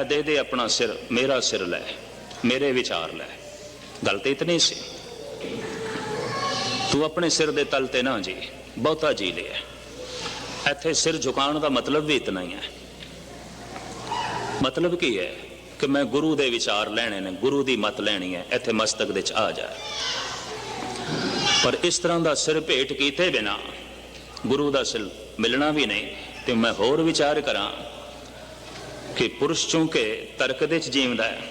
ਐ ਦੇ ਦੇ ਆਪਣਾ ਸਿਰ, ਮੇਰਾ ਸਿਰ ਲੈ, ਮੇਰੇ ਵਿਚਾਰ ਲੈ। ਗੱਲ ਤੇ ਇਤਨੀ ਸੀ। ਤੂੰ ਆਪਣੇ ਸਿਰ ਦੇ ਤਲ ਤੇ ਨਾ ਜੀ, ਬਹੁਤਾ ਜੀ ਲਿਆ। ਇੱਥੇ ਸਿਰ ਝੁਕਾਉਣ ਦਾ ਮਤਲਬ ਵੀ ਇਤਨਾ ਹੀ ਹੈ। ਮਤਲਬ ਕੀ ਹੈ ਕਿ ਮੈਂ ਗੁਰੂ ਦੇ ਵਿਚਾਰ ਲੈਣੇ ਨੇ, ਗੁਰੂ ਦੀ ਮਤ ਲੈਣੀ ਹੈ, ਇੱਥੇ ਮਸਤਕ ਦੇ ਚ ਆ ਜਾ। ਪਰ ਇਸ ਤਰ੍ਹਾਂ ਦਾ ਸਿਰ ਭੇਟ ਕੀਤੇ ਬਿਨਾ ਗੁਰੂ ਦਾ ਸਿਰ ਮਿਲਣਾ ਵੀ ਨਹੀਂ, ਤੇ ਮੈਂ ਹੋਰ ਵਿਚਾਰ ਕਰਾਂ। ਕਿ ਪੁਰਸ਼ ਚੁੰਕੇ ਤਰਕ ਦੇ ਚ ਜੀਵਦਾ ਹੈ।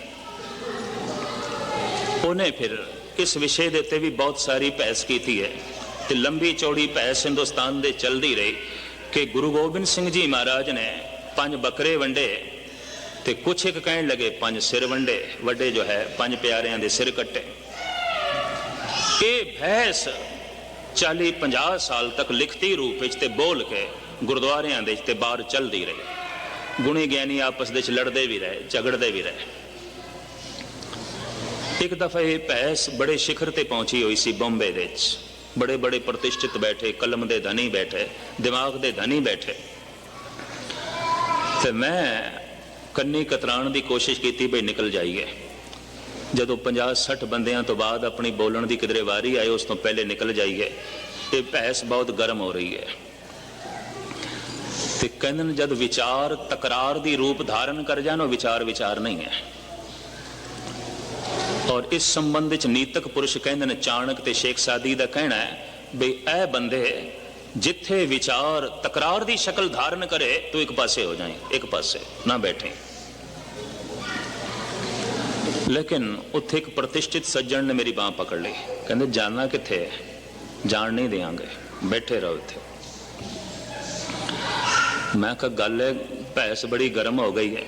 ਉਹਨੇ ਫਿਰ ਇਸ ਵਿਸ਼ੇ ਦੇ ਉੱਤੇ ਵੀ ਬਹੁਤ ਸਾਰੀ ਬਹਿਸ ਕੀਤੀ ਹੈ ਤੇ ਲੰਬੀ ਚੌੜੀ ਬਹਿਸ ਹਿੰਦੁਸਤਾਨ ਦੇ ਚੱਲਦੀ ਰਹੀ ਕਿ ਗੁਰੂ ਗੋਬਿੰਦ ਸਿੰਘ ਜੀ ਮਹਾਰਾਜ ਨੇ ਪੰਜ ਬੱਕਰੇ ਵੰਡੇ ਤੇ ਕੁਛ ਇੱਕ ਕਹਿਣ ਲੱਗੇ, ਪੰਜ ਸਿਰ ਵੰਡੇ। ਵੱਡੇ ਜੋ ਹੈ, ਪੰਜ ਪਿਆਰਿਆਂ ਦੇ ਸਿਰ ਕੱਟੇ। ਇਹ ਬਹਿਸ 40 50 ਸਾਲ ਤੱਕ ਲਿਖਤੀ ਰੂਪ ਵਿੱਚ ਤੇ ਬੋਲ ਕੇ ਗੁਰਦੁਆਰਿਆਂ ਦੇ ਵਿੱਚ ਤੇ ਬਾਹਰ ਚੱਲਦੀ ਰਹੀ। ਗੁਣੀ ਗਿਆਨੀ ਆਪਸ ਵਿੱਚ ਲੜਦੇ ਵੀ ਰਹੇ, ਝਗੜਦੇ ਵੀ ਰਹੇ। ਇੱਕ ਦਫਾ ਇਹ ਬਹਿਸ ਬੜੇ ਸਿਖਰ ਤੇ ਪਹੁੰਚੀ ਹੋਈ ਸੀ ਬੰਬੇ ਦੇ ਵਿੱਚ। ਬੜੇ ਬੜੇ ਪ੍ਰਤਿਸ਼ਠਿਤ ਬੈਠੇ, ਕਲਮ ਦੇ ਧਨੀ ਬੈਠੇ, ਦਿਮਾਗ ਦੇ ਧਨੀ ਬੈਠੇ। ਤੇ ਮੈਂ ਕੰਨੀ ਕਤਰਾਣ ਦੀ ਕੋਸ਼ਿਸ਼ ਕੀਤੀ ਬਈ ਨਿਕਲ ਜਾਈਏ। ਜਦੋਂ 50 60 ਬੰਦਿਆਂ ਤੋਂ ਬਾਅਦ ਆਪਣੀ ਬੋਲਣ ਦੀ ਕਿਧਰੇ ਵਾਰੀ ਆਏ, ਉਸ ਤੋਂ ਪਹਿਲੇ ਨਿਕਲ ਜਾਈਏ। ਤੇ ਭੈਸ ਬਹੁਤ ਗਰਮ ਹੋ ਰਹੀ ਹੈ। ਤੇ ਕਹਿੰਦੇ ਨੇ, ਜਦ ਵਿਚਾਰ ਤਕਰਾਰ ਦੀ ਰੂਪ ਧਾਰਨ ਕਰ ਜਾਣ, ਉਹ ਵਿਚਾਰ ਵਿਚਾਰ ਨਹੀਂ ਹੈ। ਔਰ ਇਸ ਸੰਬੰਧ ਵਿੱਚ ਨੀਤਕ ਪੁਰਸ਼ ਕਹਿੰਦੇ ਨੇ, ਚਾਣਕ ਤੇ ਸ਼ੇਖ ਸਾਦੀ ਦਾ ਕਹਿਣਾ ਹੈ ਵੀ ਇਹ ਬੰਦੇ ਜਿੱਥੇ ਵਿਚਾਰ ਤਕਰਾਰ ਦੀ ਸ਼ਕਲ ਧਾਰਨ ਕਰੇ, ਤੂੰ ਇੱਕ ਪਾਸੇ ਹੋ ਜਾਏ ਇੱਕ ਪਾਸੇ ਨਾ ਬੈਠੇ। ਲੇਕਿਨ ਉੱਥੇ ਇੱਕ ਪ੍ਰਤਿਸ਼ਠਿਤ ਸੱਜਣ ਨੇ ਮੇਰੀ ਬਾਹ ਪਕੜ ਲਈ। ਕਹਿੰਦੇ ਜਾਣਾ ਕਿੱਥੇ ਹੈ? ਜਾਣ ਨਹੀਂ ਦੇਵਾਂਗੇ ਬੈਠੇ ਰਹੋ ਇੱਥੇ। ਮੈਂ ਕਿਹਾ, ਗੱਲ ਹੈ, ਭੈਸ ਬੜੀ ਗਰਮ ਹੋ ਗਈ ਹੈ।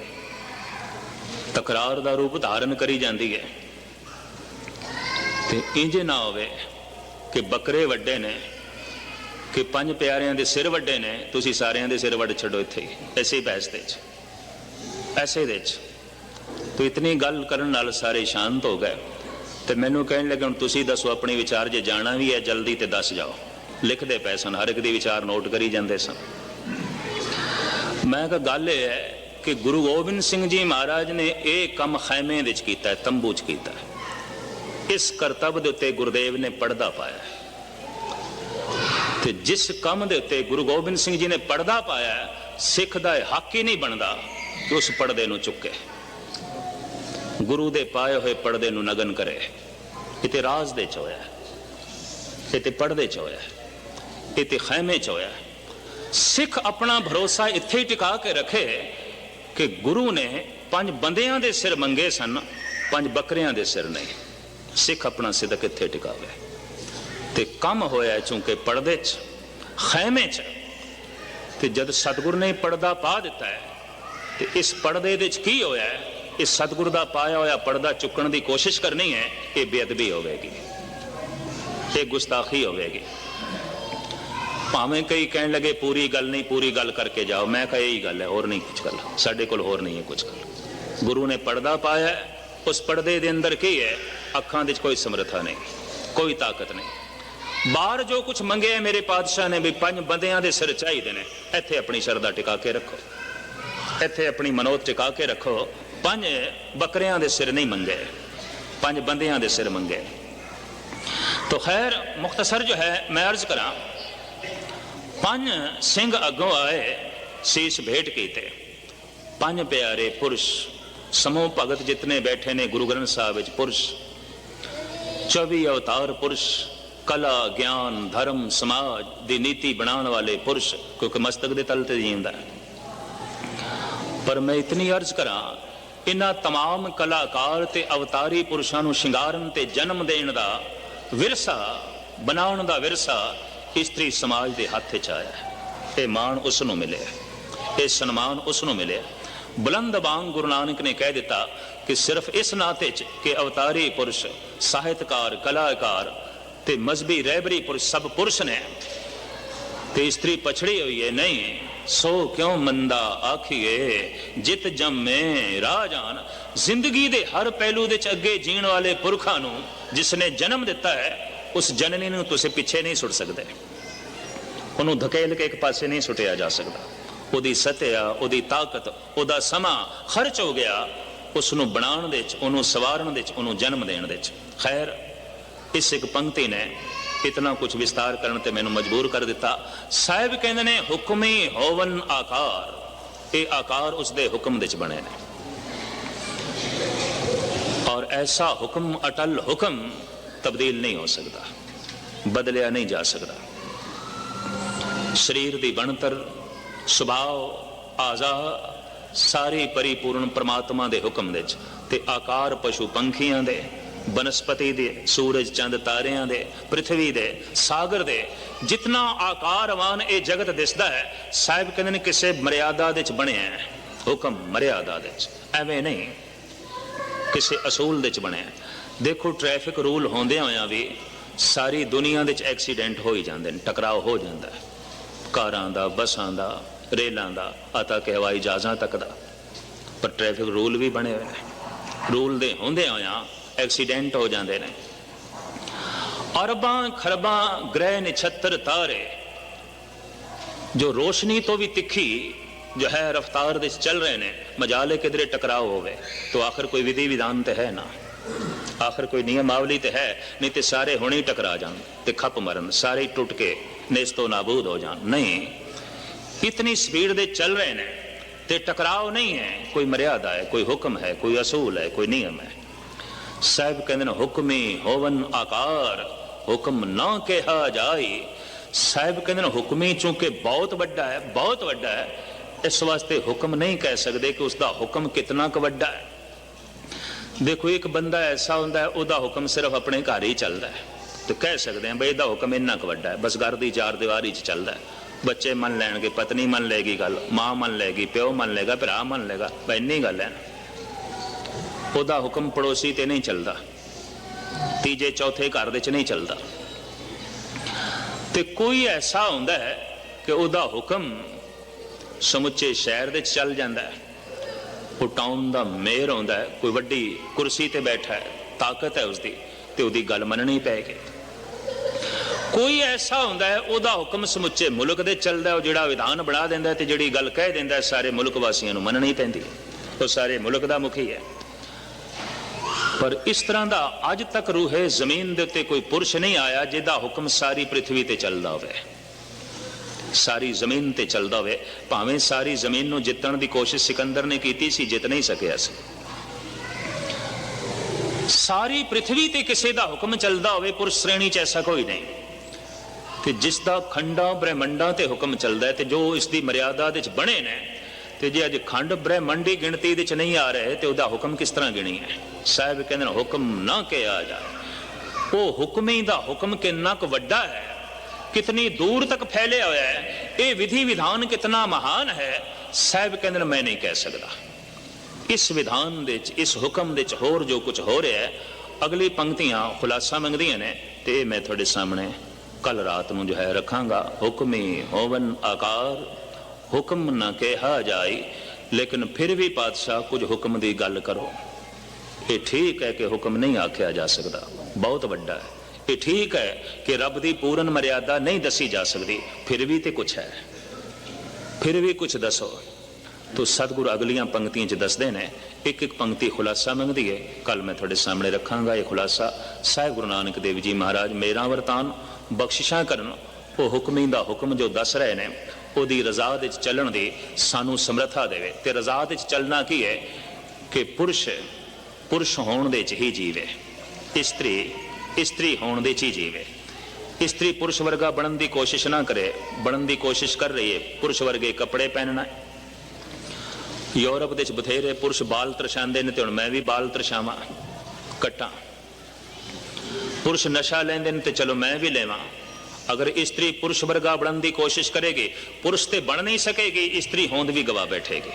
ਤਕਰਾਰ ਦਾ ਰੂਪ ਧਾਰਨ ਕਰੀ ਜਾਂਦੀ ਹੈ। ਤੇ ਇੰਜ ਨਾ ਹੋਵੇ ਕਿ ਬੱਕਰੇ ਵੱਡੇ ਨੇ, ਕਿ ਪੰਜ ਪਿਆਰਿਆਂ ਦੇ ਸਿਰ ਵੱਡੇ ਨੇ, ਤੁਸੀਂ ਸਾਰਿਆਂ ਦੇ ਸਿਰ ਵੱਡ ਛੱਡੋ ਇੱਥੇ। ਹੀ ਐਸੇ ਹੀ ਬਹਿਸ ਦੇ ਚ ਐਸੇ ਦੇ ਚ ਤੋ ਇਤਨੀ ਗੱਲ ਕਰਨ ਨਾਲ ਸਾਰੇ ਸ਼ਾਂਤ ਹੋ ਗਏ। ਤੇ ਮੈਨੂੰ ਕਹਿਣ ਲੱਗੇ, ਹੁਣ ਤੁਸੀਂ ਦੱਸੋ, ਆਪਣੀ ਵਿਚਾਰ ਜੇ ਜਾਣਾ ਵੀ ਹੈ, ਜਲਦੀ ਤੇ ਦੱਸ ਜਾਓ। ਲਿਖਦੇ ਪਏ ਸਨ, ਹਰ ਇੱਕ ਦੀ ਵਿਚਾਰ ਨੋਟ ਕਰੀ ਜਾਂਦੇ ਸਨ। ਮੈਂ ਕਿਹਾ ਗੱਲ ਇਹ ਹੈ ਕਿ ਗੁਰੂ ਗੋਬਿੰਦ ਸਿੰਘ ਜੀ ਮਹਾਰਾਜ ਨੇ ਇਹ ਕੰਮ ਖੈਮੇ ਵਿੱਚ ਕੀਤਾ ਹੈ, ਤੰਬੂ 'ਚ ਕੀਤਾ ਹੈ ਇਸ ਕਰਤੱਵ ਦੇ ਉੱਤੇ ਗੁਰਦੇਵ ਨੇ ਪਰਦਾ ਪਾਇਆ ਤੇ ਜਿਸ ਕੰਮ ਦੇ ਉੱਤੇ ਗੁਰੂ ਗੋਬਿੰਦ ਸਿੰਘ ਜੀ ਨੇ ਪਰਦਾ ਪਾਇਆ ਸਿੱਖ ਦਾ ਇਹ ਹੱਕ ਹੀ ਨਹੀਂ ਬਣਦਾ ਕਿ ਉਸ ਪਰਦੇ ਨੂੰ ਚੁੱਕੇ ਗੁਰੂ ਦੇ ਪਾਏ ਹੋਏ ਪਰਦੇ ਨੂੰ ਨਗਨ ਕਰੇ ਇਹ ਤੇ ਰਾਜ਼ ਦੇ ਚ ਹੋਇਆ ਹੈ। ਇਹ ਤੇ ਪਰਦੇ ਚ ਹੋਇਆ ਹੈ। ਇਹ ਤੇ ਖੈਮੇ ਚ ਹੋਇਆ ਸਿੱਖ ਆਪਣਾ ਭਰੋਸਾ ਇੱਥੇ ਹੀ ਟਿਕਾ ਕੇ ਰੱਖੇ ਕਿ ਗੁਰੂ ਨੇ ਪੰਜ ਬੰਦਿਆਂ ਦੇ ਸਿਰ ਮੰਗੇ ਸਨ, ਪੰਜ ਬੱਕਰਿਆਂ ਦੇ ਸਿਰ ਨਹੀਂ। ਸਿੱਖ ਆਪਣਾ ਸਿਦਕ ਇੱਥੇ ਟਿਕਾਵੇ ਤੇ ਕੰਮ ਹੋਇਆ ਚੁੰਕੇ ਪਰਦੇ ਚ, ਖੈਮੇ ਚ। ਤੇ ਜਦ ਸਤਿਗੁਰ ਨੇ ਪਰਦਾ ਪਾ ਦਿੱਤਾ ਹੈ, ਤੇ ਇਸ ਪਰਦੇ ਦੇ ਵਿੱਚ ਕੀ ਹੋਇਆ ਇਹ ਸਤਿਗੁਰ ਦਾ ਪਾਇਆ ਹੋਇਆ ਪਰਦਾ ਚੁੱਕਣ ਦੀ ਕੋਸ਼ਿਸ਼ ਕਰਨੀ ਹੈ, ਇਹ ਬੇਅਦਬੀ ਹੋਵੇਗੀ ਇਹ ਗੁਸਤਾਖੀ ਹੋਵੇਗੀ ਭਾਵੇਂ ਕਈ ਕਹਿਣ ਲੱਗੇ ਪੂਰੀ ਗੱਲ ਨਹੀਂ ਪੂਰੀ ਗੱਲ ਕਰਕੇ ਜਾਓ ਮੈਂ ਕਹਾਂ ਇਹੀ ਗੱਲ ਹੈ ਹੋਰ ਨਹੀਂ ਕੁਝ ਗੱਲ ਸਾਡੇ ਕੋਲ ਹੋਰ ਨਹੀਂ ਹੈ ਕੁਝ ਗੱਲ ਗੁਰੂ ਨੇ ਪਰਦਾ ਪਾਇਆ ਹੈ, ਉਸ ਪਰਦੇ ਦੇ ਅੰਦਰ ਕੀ ਹੈ ਅੱਖਾਂ ਦੇ ਵਿੱਚ ਕੋਈ ਸਮਰੱਥਾ ਨਹੀਂ ਕੋਈ ਤਾਕਤ ਨਹੀਂ ਬਾਹਰ ਜੋ ਕੁਝ ਮੰਗਿਆ ਮੇਰੇ ਪਾਤਸ਼ਾਹ ਨੇ ਵੀ ਪੰਜ ਬੰਦਿਆਂ ਦੇ ਸਿਰ ਚਾਹੀਦੇ ਨੇ ਇੱਥੇ ਆਪਣੀ ਸ਼ਰਧਾ ਟਿਕਾ ਕੇ ਰੱਖੋ ਇੱਥੇ ਆਪਣੀ ਮਨੋਤ ਟਿਕਾ ਕੇ ਰੱਖੋ ਪੰਜ ਬੱਕਰਿਆਂ ਦੇ ਸਿਰ ਨਹੀਂ ਮੰਗੇ ਪੰਜ ਬੰਦਿਆਂ ਦੇ ਸਿਰ ਮੰਗੇ तो खैर मुख्तसर जो है मैं अर्ज करा ਪੰਜ ਸਿੰਘ ਅੱਗੋਂ ਆਏ ਸੀਸ ਭੇਟ ਕੀਤੇ ਪੰਜ ਪਿਆਰੇ ਪੁਰਸ਼ ਸਮੂਹ ਭਗਤ ਜਿਤਨੇ ਬੈਠੇ ਨੇ ਗੁਰੂ ਗ੍ਰੰਥ ਸਾਹਿਬ ਵਿੱਚ ਪੁਰਸ਼ 24 ਅਵਤਾਰ ਪੁਰਸ਼ ਕਲਾ ਗਿਆਨ ਧਰਮ ਸਮਾਜ ਦੀ ਨੀਤੀ ਬਣਾਉਣ ਵਾਲੇ ਪੁਰਸ਼ ਕਿਉਂਕਿ ਮਸਤਕ ਦੇ ਤਲ ਤੇ ਜੀਂਦਾ ਹੈ ਪਰ ਮੈਂ ਇਤਨੀ ਅਰਜ਼ ਕਰਾਂ ਇਹਨਾਂ तमाम ਕਲਾਕਾਰ ਤੇ ਅਵਤਾਰੀ ਪੁਰਸ਼ਾਂ ਨੂੰ ਸ਼ਿੰਗਾਰਨ ਤੇ ਜਨਮ ਦੇਣ ਦਾ ਵਿਰਸਾ ਬਣਾਉਣ ਦਾ ਵਿਰਸਾ ਇਸਤਰੀ ਸਮਾਜ ਦੇ ਹੱਥ 'ਚ ਆਇਆ ਹੈ। ਇਹ ਮਾਣ ਉਸ ਨੂੰ ਮਿਲਿਆ ਇਹ ਸਨਮਾਨ ਉਸ ਨੂੰ ਮਿਲਿਆ ਬੁਲੰਦ ਬਾਂਗ ਗੁਰੂ ਨਾਨਕ ਨੇ ਕਹਿ ਦਿੱਤਾ ਕਿ ਸਿਰਫ ਇਸ ਨਾਤੇ 'ਚ ਕਿ ਅਵਤਾਰੀ ਪੁਰਸ਼, ਸਾਹਿਤਕਾਰ, ਕਲਾਕਾਰ ਤੇ ਮਜ਼ਬੀ ਰਹਿਬਰੀ ਪੁਰਸ਼ ਸਭ ਪੁਰਸ਼ ਨੇ। ਤੇ ਇਸਤਰੀ ਪਛੜੀ ਹੋਈ ਹੈ, ਨਹੀਂ, ਸੋ ਕਿਉਂ ਮੰਦਾ ਆਖੀਏ? ਜਿਤ ਜੰਮੇ ਰਾਜਾਨ ਜ਼ਿੰਦਗੀ ਦੇ ਹਰ ਪਹਿਲੂ ਦੇ ਚ ਅੱਗੇ ਜੀਣ ਵਾਲੇ ਪੁਰਖਾਂ ਨੂੰ, ਜਿਸ ਨੇ ਜਨਮ ਦਿੱਤਾ ਹੈ ਉਸ ਜਨਨੀ ਨੂੰ ਤੁਸੀਂ ਪਿੱਛੇ ਨਹੀਂ ਸੁੱਟ ਸਕਦੇ ਉਹਨੂੰ ਧਕੇਲ ਕੇ ਇੱਕ ਪਾਸੇ ਨਹੀਂ ਸੁੱਟਿਆ ਜਾ ਸਕਦਾ ਉਹਦੀ ਸਤਿਆ ਉਹਦੀ ਤਾਕਤ ਉਹਦਾ ਸਮਾਂ ਖਰਚ ਹੋ ਗਿਆ ਉਸ ਨੂੰ ਬਣਾਉਣ ਦੇ ਵਿੱਚ ਉਹਨੂੰ ਸਵਾਰਨ ਦੇ ਵਿੱਚ ਉਹਨੂੰ ਜਨਮ ਦੇਣ ਦੇ ਵਿੱਚ ਖੈਰ ਇਸ ਇੱਕ ਪੰਕਤੀ ਨੇ ਇਤਨਾ ਕੁਝ ਵਿਸਤਾਰ ਕਰਨ ਤੇ ਮੈਨੂੰ ਮਜਬੂਰ ਕਰ ਦਿੱਤਾ ਸਾਹਿਬ ਕਹਿੰਦੇ ਨੇ ਹੁਕਮੀ ਹੋਵਨ ਆਕਾਰ ਇਹ ਆਕਾਰ ਉਸ ਦੇ ਹੁਕਮ ਦੇ ਵਿੱਚ ਬਣੇ ਨੇ ਔਰ ਐਸਾ ਹੁਕਮ ਅਟਲ ਹੁਕਮ ਤਬਦੀਲ ਨਹੀਂ ਹੋ ਸਕਦਾ, ਬਦਲਿਆ ਨਹੀਂ ਜਾ ਸਕਦਾ। ਸਰੀਰ ਦੀ ਬਣਤਰ, ਸੁਭਾਅ, ਆਜ਼ਾ ਸਾਰੀ ਪਰਿਪੂਰਨ ਪ੍ਰਮਾਤਮਾ ਦੇ ਹੁਕਮ ਦੇ ਵਿੱਚ ਤੇ ਆਕਾਰ ਪਸ਼ੂ ਪੰਖੀਆਂ ਦੇ, ਬਨਸਪਤੀ ਦੇ, ਸੂਰਜ, ਚੰਦ, ਤਾਰਿਆਂ ਦੇ ਪ੍ਰithvi ਦੇ, ਸਾਗਰ ਦੇ, ਜਿਤਨਾ ਆਕਾਰਵਾਨ ਇਹ ਜਗਤ ਦਿਸਦਾ ਹੈ, ਸਾਹਿਬ ਕਹਿੰਦੇ ਨੇ ਕਿਸੇ ਮਰਿਆਦਾ ਦੇ ਵਿੱਚ ਬਣਿਆ ਹੈ, ਹੁਕਮ ਮਰਿਆਦਾ ਦੇ ਵਿੱਚ, ਐਵੇਂ ਨਹੀਂ। ਕਿਸੇ ਅਸੂਲ ਦੇ ਚ ਬਣਿਆ ਦੇਖੋ ਟ੍ਰੈਫਿਕ ਰੂਲ ਹੁੰਦਿਆਂ ਹੋਇਆਂ ਵੀ ਸਾਰੀ ਦੁਨੀਆ ਦੇ ਵਿੱਚ ਐਕਸੀਡੈਂਟ ਹੋ ਹੀ ਜਾਂਦੇ ਨੇ, ਟਕਰਾਅ ਹੋ ਜਾਂਦਾ ਹੈ। ਕਾਰਾਂ ਦਾ, ਬੱਸਾਂ ਦਾ, ਰੇਲਾਂ ਦਾ ਅਤਾ ਕਿ ਹਵਾਈ ਜਹਾਜ਼ਾਂ ਤੱਕ ਦਾ। ਪਰ ਟ੍ਰੈਫਿਕ ਰੂਲ ਵੀ ਬਣੇ ਹੋਏ ਨੇ। ਰੂਲ ਦੇ ਹੁੰਦਿਆਂ ਹੋਇਆਂ ਐਕਸੀਡੈਂਟ ਹੋ ਜਾਂਦੇ ਨੇ। ਅਰਬਾਂ, ਖਰਬਾਂ, ਗ੍ਰਹਿ ਨਛੱਤਰ ਤਾਰੇ, ਜੋ ਰੋਸ਼ਨੀ ਤੋਂ ਵੀ ਤਿੱਖੀ, ਜੋ ਹੈ ਰਫਤਾਰ ਦੇ ਚੱਲ ਰਹੇ ਨੇ, ਮਜਾਲੇ ਕਿਧਰੇ ਟਕਰਾਓ ਹੋਵੇ, ਤਾਂ ਆਖਰ ਕੋਈ ਵਿਧੀ ਵਿਧਾਨ ਤੇ ਹੈ ਨਾ। ਆਖਰ ਕੋਈ ਨਿਯਮ ਆਵਲੀ ਤੇ ਹੈ, ਨਹੀਂ ਤੇ ਸਾਰੇ ਹੁਣੇ ਹੀ ਟਕਰਾ ਜਾਣ ਤੇ ਖੱਪ ਮਰਨ, ਸਾਰੇ ਟੁੱਟ ਕੇ ਨੇਸਤੋ ਨਾਬੂਦ ਹੋ ਜਾਣ। ਨਹੀਂ, ਇਤਨੀ ਸਪੀਡ ਦੇ ਚੱਲ ਰਹੇ ਨੇ ਤੇ ਟਕਰਾਓ ਨਹੀਂ ਹੈ। ਕੋਈ ਮਰਿਆਦਾ ਹੈ, ਕੋਈ ਹੁਕਮ ਹੈ, ਕੋਈ ਅਸੂਲ ਹੈ, ਕੋਈ ਨਿਯਮ ਹੈ। ਸਾਹਿਬ ਕਹਿੰਦੇ ਨੇ, ਹੁਕਮੀ ਹੋਵਨ ਆਕਾਰ, ਹੁਕਮ ਨਾ ਕਿਹਾ ਜਾਈ। ਸਾਹਿਬ ਕਹਿੰਦੇ ਨੇ, ਹੁਕਮੀ ਚੂੰਕਿ ਬਹੁਤ ਵੱਡਾ ਹੈ, ਬਹੁਤ ਵੱਡਾ ਹੈ। ਇਸ ਵਾਸਤੇ ਹੁਕਮ ਨਹੀਂ ਕਹਿ ਸਕਦੇ ਕਿ ਉਸ ਦਾ ਹੁਕਮ ਕਿਤਨਾ ਕੁ ਵੱਡਾ ਹੈ। ਦੇਖੋ, ਇੱਕ ਬੰਦਾ ਐਸਾ ਹੁੰਦਾ ਉਹਦਾ ਹੁਕਮ ਸਿਰਫ ਆਪਣੇ ਘਰ ਹੀ ਚੱਲਦਾ ਹੈ। ਤੇ ਕਹਿ ਸਕਦੇ ਹਾਂ ਬਈ ਇਹਦਾ ਹੁਕਮ ਇੰਨਾ ਕੁ ਵੱਡਾ ਹੈ, ਬਸ ਘਰ ਦੀ ਚਾਰ ਦੀਵਾਰੀ 'ਚ ਚੱਲਦਾ ਹੈ। ਬੱਚੇ ਮੰਨ ਲੈਣਗੇ, ਪਤਨੀ ਮੰਨ ਲਏਗੀ ਗੱਲ, ਮਾਂ ਮੰਨ ਲਏਗੀ, ਪਿਓ ਮੰਨ ਲਏਗਾ, ਭਰਾ ਮੰਨ ਲਏਗਾ ਬਈ ਇੰਨੀ ਗੱਲ ਹੈ। ਨਾ ਉਹਦਾ ਹੁਕਮ ਪੜੋਸੀ ਤੇ ਨਹੀਂ ਚੱਲਦਾ, ਤੀਜੇ, ਚੌਥੇ ਘਰ ਦੇ ਚ ਨਹੀਂ ਚੱਲਦਾ। ਤੇ ਕੋਈ ਐਸਾ ਹੁੰਦਾ ਹੈ ਕਿ ਉਹਦਾ ਹੁਕਮ ਸਮੁੱਚੇ ਸ਼ਹਿਰ ਦੇ ਚ ਚੱਲ ਜਾਂਦਾ ਹੈ। ਉਹ ਟਾਊਨ ਦਾ ਮੇਅਰ ਆਉਂਦਾ ਹੈ, ਕੋਈ ਵੱਡੀ ਕੁਰਸੀ ਤੇ ਬੈਠਾ ਹੈ, ਤਾਕਤ ਹੈ ਉਸਦੀ ਤੇ ਉਹਦੀ ਗੱਲ ਮੰਨਣੀ ਪੈਗੀ ਕੋਈ ਐਸਾ ਹੁੰਦਾ ਹੈ, ਉਹਦਾ ਹੁਕਮ ਸਮੁੱਚੇ ਮੁਲਕ ਦੇ ਚੱਲਦਾ ਉਹ ਜਿਹੜਾ ਵਿਧਾਨ ਬਣਾ ਦਿੰਦਾ ਹੈ ਤੇ ਜਿਹੜੀ ਗੱਲ ਕਹਿ ਦਿੰਦਾ ਸਾਰੇ ਮੁਲਕ ਵਾਸੀਆਂ ਨੂੰ ਮੰਨਣੀ ਪੈਂਦੀ ਉਹ ਸਾਰੇ ਮੁਲਕ ਦਾ ਮੁਖੀ ਹੈ। ਪਰ ਇਸ ਤਰ੍ਹਾਂ ਦਾ ਅੱਜ ਤੱਕ ਰੂਹੇ ਜ਼ਮੀਨ ਦੇ ਉੱਤੇ ਕੋਈ ਪੁਰਸ਼ ਨਹੀਂ ਆਇਆ, ਜਿਹਦਾ ਹੁਕਮ ਸਾਰੀ ਪ੍ਰithvi ਤੇ ਚੱਲਦਾ ਹੋਵੇ। ਸਾਰੀ ਜ਼ਮੀਨ ਤੇ ਚੱਲਦਾ ਹੋਵੇ, ਭਾਵੇਂ ਸਾਰੀ ਜ਼ਮੀਨ ਨੂੰ ਜਿੱਤਣ ਦੀ ਕੋਸ਼ਿਸ਼ ਸਿਕੰਦਰ ਨੇ ਕੀਤੀ ਸੀ, ਜਿੱਤ ਨਹੀਂ ਸਕਿਆ ਸੀ। ਸਾਰੀ ਪ੍ਰithvi ਤੇ ਕਿਸੇ ਦਾ ਹੁਕਮ ਚੱਲਦਾ ਹੋਵੇ ਪੁਰਸ਼ ਸ਼੍ਰੇਣੀ ਚ ਐਸਾ ਕੋਈ ਨਹੀਂ। ਤੇ ਜਿਸ ਦਾ ਖੰਡਾਂ, ਬ੍ਰਹਿਮੰਡਾਂ ਤੇ ਹੁਕਮ ਚੱਲਦਾ ਹੈ ਤੇ ਜੋ ਇਸ ਦੀ ਮਰਿਆਦਾ ਦੇ ਚ ਬਣੇ ਨੇ, ਤੇ ਜੇ ਅੱਜ ਖੰਡ, ਬ੍ਰਹਿਮੰਡੀ ਗਿਣਤੀ ਦੇ ਵਿੱਚ ਨਹੀਂ ਆ ਰਹੇ, ਤੇ ਉਹਦਾ ਹੁਕਮ ਕਿਸ ਤਰ੍ਹਾਂ ਗਿਣੀ ਹੈ? ਸਾਹਿਬ ਕਹਿੰਦੇ ਨੇ, ਹੁਕਮ ਨਾ ਕਿਹਾ ਜਾ ਉਹ ਹੁਕਮੀ ਦਾ ਹੁਕਮ ਕਿੰਨਾ ਕੁ ਵੱਡਾ ਹੈ ਕਿਤਨੀ ਦੂਰ ਤੱਕ ਫੈਲਿਆ ਹੋਇਆ ਹੈ ਇਹ ਵਿਧੀ ਵਿਧਾਨ ਕਿਤਨਾ ਮਹਾਨ ਹੈ ਸਾਹਿਬ ਕਹਿੰਦੇ ਨੇ ਮੈਂ ਨਹੀਂ ਕਹਿ ਸਕਦਾ ਇਸ ਵਿਧਾਨ ਦੇ ਵਿੱਚ ਇਸ ਹੁਕਮ ਦੇ ਚ ਹੋਰ ਜੋ ਕੁਝ ਹੋ ਰਿਹਾ ਹੈ ਅਗਲੀ ਪੰਕਤੀਆਂ ਖੁਲਾਸਾ ਮੰਗਦੀਆਂ ਨੇ ਤੇ ਇਹ ਮੈਂ ਤੁਹਾਡੇ ਸਾਹਮਣੇ ਕੱਲ ਰਾਤ ਨੂੰ ਜੋ ਹੈ ਰੱਖਾਂਗਾ ਹੁਕਮੀ ਹੋਵਨ ਆਕਾਰ ਹੁਕਮ ਨਾ ਕਿਹਾ ਜਾਏ ਲੇਕਿਨ ਫਿਰ ਵੀ ਪਾਤਸ਼ਾਹ ਕੁਝ ਹੁਕਮ ਦੀ ਗੱਲ ਕਰੋ ਇਹ ਠੀਕ ਹੈ ਕਿ ਹੁਕਮ ਨਹੀਂ ਆਖਿਆ ਜਾ ਸਕਦਾ ਬਹੁਤ ਵੱਡਾ ਹੈ ਇਹ ਠੀਕ ਹੈ ਕਿ ਰੱਬ ਦੀ ਪੂਰਨ ਮਰਿਆਦਾ ਨਹੀਂ ਦੱਸੀ ਜਾ ਸਕਦੀ। ਫਿਰ ਵੀ ਤੇ ਕੁਝ ਹੈ। ਫਿਰ ਵੀ ਕੁਝ ਦੱਸੋ। ਤੋ ਸਤਿਗੁਰ ਅਗਲੀਆਂ ਪੰਕਤੀਆਂ 'ਚ ਦੱਸਦੇ ਨੇ ਇੱਕ ਇੱਕ ਪੰਕਤੀ ਖੁਲਾਸਾ ਮੰਗਦੀ ਹੈ ਕੱਲ ਮੈਂ ਤੁਹਾਡੇ ਸਾਹਮਣੇ ਰੱਖਾਂਗਾ ਇਹ ਖੁਲਾਸਾ। ਸਾਹਿਬ ਗੁਰੂ ਨਾਨਕ ਦੇਵ ਜੀ ਮਹਾਰਾਜ, ਮੇਰਾ ਵਰਤਾਨ, ਬਖਸ਼ਿਸ਼ਾਂ ਕਰਨ। ਉਹ ਹੁਕਮੀ ਦਾ ਹੁਕਮ ਜੋ ਦੱਸ ਰਹੇ ਨੇ, ਉਹਦੀ ਰਜ਼ਾ ਦੇ ਵਿੱਚ ਚੱਲਣ ਦੀ ਸਾਨੂੰ ਸਮਰੱਥਾ ਦੇਵੇ। ਤੇ ਰਜ਼ਾ ਦੇ ਵਿੱਚ ਚੱਲਣਾ ਕੀ ਹੈ ਕਿ ਪੁਰਸ਼ ਪੁਰਸ਼ ਹੋਣ ਦੇ ਚ ਹੀ ਜੀਵੇ। ਇਸਤਰੀ ਇਸਤਰੀ ਹੋਣ ਦੇ ਚ ਜੀਵੇ। ਇਸਤਰੀ ਪੁਰਸ਼ ਵਰਗਾ ਬਣਨ ਦੀ ਕੋਸ਼ਿਸ਼ ਨਾ ਕਰੇ, ਬਣਨ ਦੀ ਕੋਸ਼ਿਸ਼ ਕਰ ਰਹੀ ਹੈ ਪੁਰਸ਼ ਵਰਗੇ ਕੱਪੜੇ ਪਹਿਨਣਾ। ਯੂਰਪ ਦੇ ਚ ਬਥੇਰੇ ਪੁਰਸ਼ ਬਾਲ ਤਰਸ਼ਾਉਂਦੇ ਨੇ ਤੇ ਹੁਣ ਮੈਂ ਵੀ ਬਾਲ ਤਰਸ਼ਾਵਾਂ, ਕੱਟਾਂ। ਪੁਰਸ਼ ਨਸ਼ਾ ਲੈਂਦੇ ਨੇ ਤੇ ਚਲੋ ਮੈਂ ਵੀ ਲੈਵਾਂ। ਅਗਰ ਇਸਤਰੀ ਪੁਰਸ਼ ਵਰਗਾ ਬਣਨ ਦੀ ਕੋਸ਼ਿਸ਼ ਕਰੇਗੀ, ਪੁਰਸ਼ ਤੇ ਬਣ ਨਹੀਂ ਸਕੇਗੀ, ਇਸਤਰੀ ਹੋਂਦ ਵੀ ਗਵਾ ਬੈਠੇਗੀ।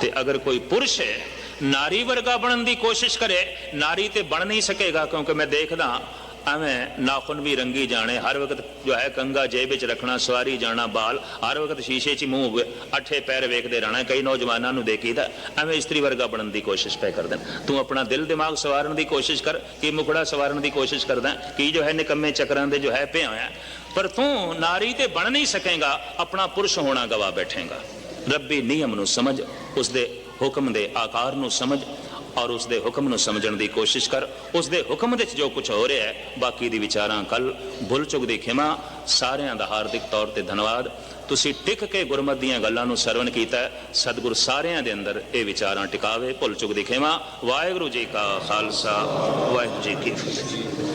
ਤੇ ਅਗਰ ਕੋਈ ਪੁਰਸ਼ ਹੈ ਨਾਰੀ ਵਰਗਾ ਬਣਨ ਦੀ ਕੋਸ਼ਿਸ਼ ਕਰੇ, ਨਾਰੀ ਤੇ ਬਣ ਨਹੀਂ ਸਕੇਗਾ ਕਿਉਂਕਿ ਮੈਂ ਦੇਖਦਾ ਐਵੇਂ ਨਾਖੁਨ ਵੀ ਰੰਗੀ ਜਾਣੇ, ਹਰ ਵਕਤ ਜੋ ਹੈ ਕੰਗਾ ਜੇਬ ਵਿੱਚ ਰੱਖਣਾ, ਸਵਾਰੀ ਜਾਣਾ, ਬਾਲ, ਹਰ ਵਕਤ ਸ਼ੀਸ਼ੇ 'ਚ ਮੂੰਹ ਵੇ- ਅੱਠੇ ਪੈਰ ਵੇਖਦੇ ਰਹਿਣਾ, ਕਈ ਨੌਜਵਾਨਾਂ ਨੂੰ ਦੇਖੀਦਾ ਐਵੇਂ ਇਸਤਰੀ ਵਰਗਾ ਬਣਨ ਦੀ ਕੋਸ਼ਿਸ਼ ਪੈ ਕਰਦੇ ਤੂੰ ਆਪਣਾ ਦਿਲ ਦਿਮਾਗ ਸਵਾਰਨ ਦੀ ਕੋਸ਼ਿਸ਼ ਕਰ, ਕਿ ਮੁਖੜਾ ਸਵਾਰਨ ਦੀ ਕੋਸ਼ਿਸ਼ ਕਰਦਾ, ਕੀ ਜੋ ਹੈ ਨਿਕੰਮੇ ਚੱਕਰਾਂ ਦੇ ਜੋ ਹੈ ਪਿਆ ਹੋਇਆ। ਪਰ ਤੂੰ ਨਾਰੀ ਤੇ ਬਣ ਨਹੀਂ ਸਕੇਗਾ, ਆਪਣਾ ਪੁਰਸ਼ ਹੋਣਾ ਗਵਾ ਬੈਠੇਗਾ। ਰੱਬੀ ਨਿਯਮ ਨੂੰ ਸਮਝ ਉਸ ਦੇ ਹੁਕਮ ਦੇ ਆਕਾਰ ਨੂੰ ਸਮਝ ਔਰ ਉਸ ਦੇ ਹੁਕਮ ਨੂੰ ਸਮਝਣ ਦੀ ਕੋਸ਼ਿਸ਼ ਕਰ। ਉਸ ਦੇ ਹੁਕਮ ਵਿੱਚ ਜੋ ਕੁਝ ਹੋ ਰਿਹਾ ਹੈ, ਬਾਕੀ ਦੀ ਵਿਚਾਰਾਂ ਕੱਲ ਭੁੱਲ ਚੁੱਕ ਦੀ ਖਿਮਾ। ਸਾਰਿਆਂ ਦਾ ਹਾਰਦਿਕ ਤੌਰ ਤੇ ਧੰਨਵਾਦ। ਤੁਸੀਂ ਟਿਕ ਕੇ ਗੁਰਮਤ ਦੀਆਂ ਗੱਲਾਂ ਨੂੰ ਸਰਵਣ ਕੀਤਾ ਸਤਿਗੁਰ ਸਾਰਿਆਂ ਦੇ ਅੰਦਰ ਇਹ ਵਿਚਾਰਾਂ ਟਿਕਾਵੇ, ਭੁੱਲ ਚੁੱਕ ਦੀ ਖਿਮਾ। ਵਾਹਿਗੁਰੂ ਜੀ ਕਾ ਖਾਲਸਾ, ਵਾਹਿਗੁਰੂ ਜੀ ਕੀ ਫਤਿਹ।